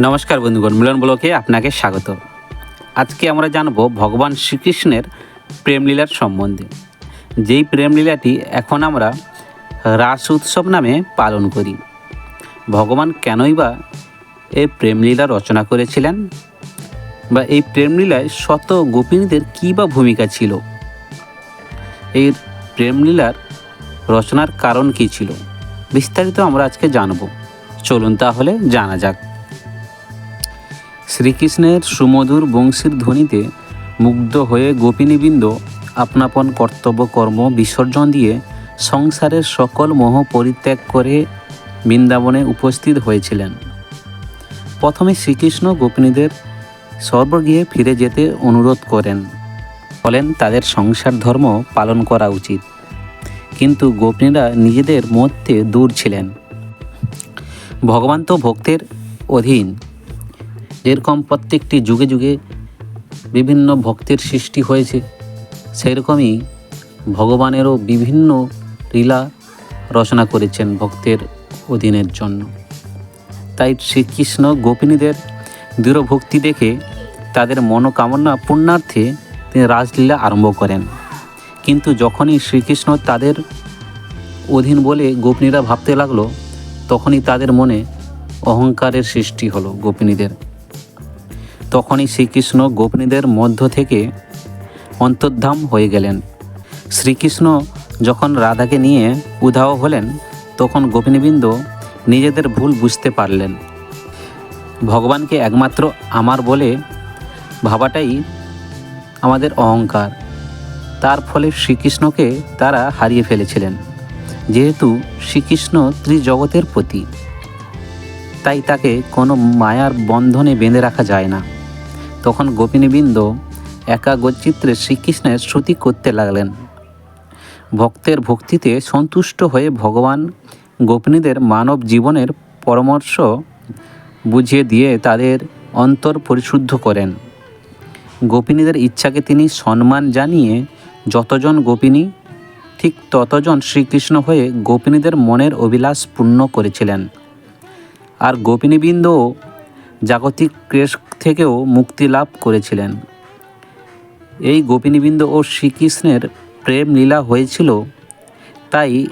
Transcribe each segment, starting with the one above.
নমস্কার বন্ধুগণ, মিলন ব্লকে আপনাকে স্বাগত। আজকে আমরা জানব ভগবান শ্রীকৃষ্ণের প্রেমলীলার সম্বন্ধে। যেই প্রেমলীলাটি এখন আমরা রাস উৎসব নামে পালন করি। ভগবান কেনই বা এই প্রেমলীলা রচনা করেছিলেন? বা এই প্রেমলীলায় শত গোপিনীদের কী বা ভূমিকা ছিল? এই প্রেমলীলার রচনার কারণ কী ছিল? বিস্তারিত আমরা আজকে জানব। চলুন তাহলে জানা যাক। শ্রীকৃষ্ণের সুমধুর বংশীর ধ্বনিতে মুগ্ধ হয়ে গোপিনীবৃন্দ আপনাপন কর্তব্য কর্ম বিসর্জন দিয়ে সংসারের সকল মোহ পরিত্যাগ করে বৃন্দাবনে উপস্থিত হয়েছিলেন। প্রথমে শ্রীকৃষ্ণ গোপিনীদের সর্বগৃহে ফিরে যেতে অনুরোধ করেন। বলেন, তাদের সংসার ধর্ম পালন করা উচিত। কিন্তু গোপিনীরা নিজেদের মধ্যে দূর ছিলেন। ভগবান তো ভক্তের অধীন। যেরকম প্রত্যেকটি যুগে যুগে বিভিন্ন ভক্তের সৃষ্টি হয়েছে সেরকমই ভগবানেরও বিভিন্ন লীলা রচনা করেছেন ভক্তের অধীনের জন্য। তাই শ্রীকৃষ্ণ গোপিনীদের দৃঢ় ভক্তি দেখে তাদের মনোকামনা পূর্ণার্থে তিনি রাজলীলা আরম্ভ করেন। কিন্তু যখনই শ্রীকৃষ্ণ তাদের অধীন বলে গোপিনীরা ভাবতে লাগল, তখনই তাদের মনে অহংকারের সৃষ্টি হলো গোপিনীদের। তখনই শ্রীকৃষ্ণ গোপনীদের মধ্য থেকে অন্তর্ধাম হয়ে গেলেন। শ্রীকৃষ্ণ যখন রাধাকে নিয়ে উধাও হলেন, তখন গোপিনীবৃন্দ নিজেদের ভুল বুঝতে পারলেন। ভগবানকে একমাত্র আমার বলে ভাবাটাই আমাদের অহংকার। তার ফলে শ্রীকৃষ্ণকে তারা হারিয়ে ফেলেছিলেন। যেহেতু শ্রীকৃষ্ণ ত্রিজগতের প্রতি তাই তাকে কোনো মায়ার বন্ধনে বেঁধে রাখা যায় না। তখন গোপিনীবৃন্দ একা গচ্চিত্রে শ্রীকৃষ্ণের শ্রুতি করতে লাগলেন। ভক্তের ভক্তিতে সন্তুষ্ট হয়ে ভগবান গোপিনীদের মানব জীবনের পরামর্শ বুঝিয়ে দিয়ে তাদের অন্তর পরিশুদ্ধ করেন। গোপিনীদের ইচ্ছাকে তিনি সম্মান জানিয়ে যতজন গোপিনী, ঠিক ততজন শ্রীকৃষ্ণ হয়ে গোপিনীদের মনের অভিলাষ পূর্ণ করেছিলেন। আর গোপিনীবৃন্দও জাগতিক ক্রেশ থেকেও মুক্তি লাভ করেছিলেন। এই গোপিনীবৃন্দ ও শ্রীকৃষ্ণের প্রেম লীলা হয়েছিল, তাই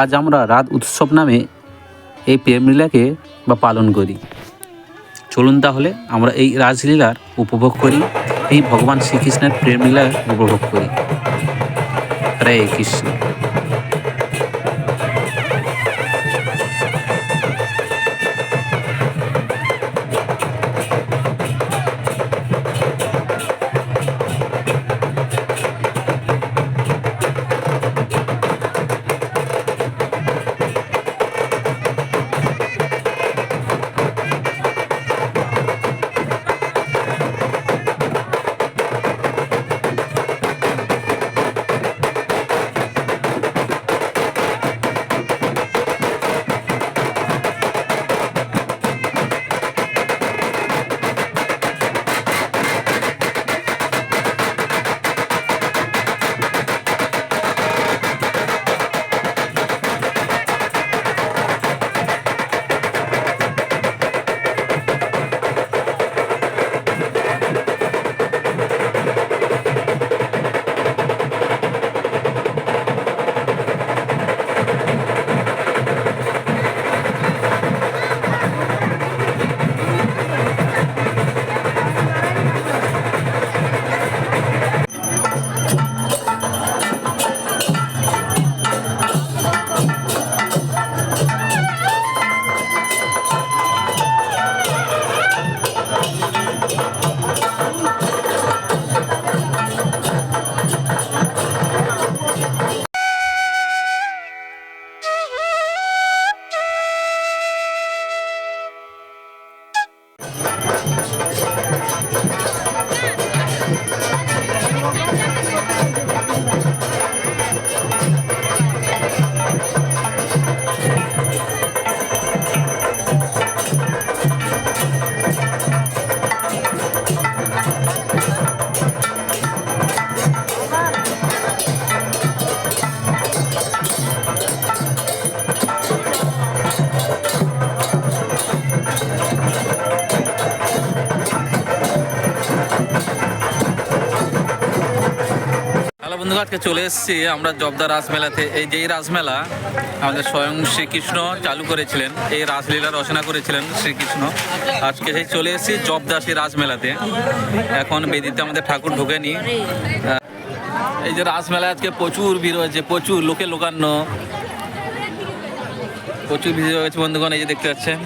আজ আমরা রাত উৎসব নামে এই প্রেমলীলাকে বা পালন করি। চলুন তাহলে আমরা এই রাজলীলার উপভোগ করি, এই ভগবান শ্রীকৃষ্ণের প্রেমলীলা উপভোগ করি। হরে কৃষ্ণ। বন্ধু আজকে চলে এসেছি। আমরা জবদা রাসমেলাতে। এই যেই রাসমেলা আমাদের স্বয়ং শ্রীকৃষ্ণ চালু করেছিলেন, এই রাসলীলা রচনা করেছিলেন শ্রীকৃষ্ণ। আজকে সেই চলে এসেছি জবদা সেই রাসমেলাতে। এখন বেদিতে আমাদের ঠাকুর ঢোকেনি। এই যে রাসমেলা আজকে প্রচুর ভিড় হয়েছে, প্রচুর লোকে লোকান্ন প্রচুর ভিড় হয়েছে বন্ধুগণ, এই যে দেখতে পাচ্ছেন।